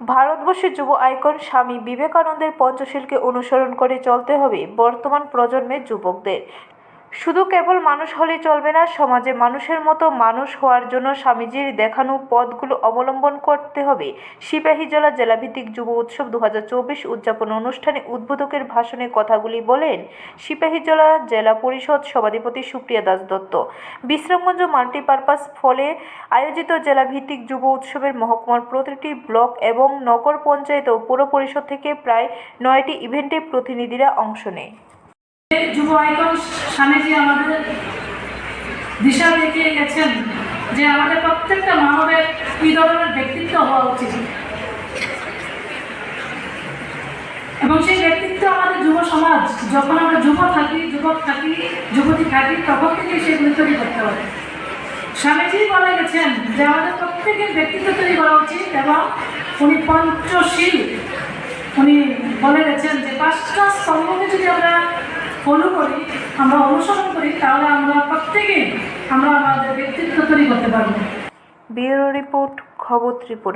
ভারতবর্ষের যুব আইকন স্বামী বিবেকানন্দের পঞ্চশীলকে অনুসরণ করে চলতে হবে বর্তমান প্রজন্মের যুবকদের। শুধু কেবল মানুষ হলেই চলবে না, সমাজে মানুষের মতো মানুষ হওয়ার জন্য স্বামীজির দেখানো পথগুলো অবলম্বন করতে হবে। সিপাহী সিপাহীজলা জেলাভিত্তিক যুব উৎসব দু হাজার চব্বিশ উদযাপন অনুষ্ঠানে উদ্বোধকের ভাষণে কথাগুলি বলেন সিপাহীজলা জেলা পরিষদ সভাধিপতি সুপ্রিয়া দাস দত্ত। বিশ্রামগঞ্জ মাল্টিপারপাস ফলে আয়োজিত জেলাভিত্তিক যুব উৎসবের মহকুমার প্রতিটি ব্লক এবং নগর পঞ্চায়েত ও পৌর পরিষদ থেকে প্রায় নয়টি ইভেন্টে প্রতিনিধিরা অংশ নেয়। যুব আইকন স্বামীজি আমাদের দিশা দেখিয়ে গেছেন যে আমাদের প্রত্যেকটা মানবের ধরনের ব্যক্তিত্ব হওয়া উচিত। এবং সেই ব্যক্তিত্ব আমাদের যুব সমাজ, যখন আমরা যুব থাকি, যুবক থাকি, যুবতী থাকি, তখন থেকেই সেগুলি তৈরি করতে হবে স্বামীজি বলে গেছেন যে আমাদের প্রত্যেকের ব্যক্তিত্ব তৈরি করা উচিত এবং উনি পঞ্চশীল। উনি বলে গেছেন যে পাঁচটা স্তম্ভকে যদি আমরা ফলো করি, আমরা অনুসরণ করি, তাহলে আমরা প্রত্যেকেই আমরা আমাদের ব্যক্তিত্ব তৈরি করতে পারব। ব্যুরো রিপোর্ট, খবর ত্রিপুরা।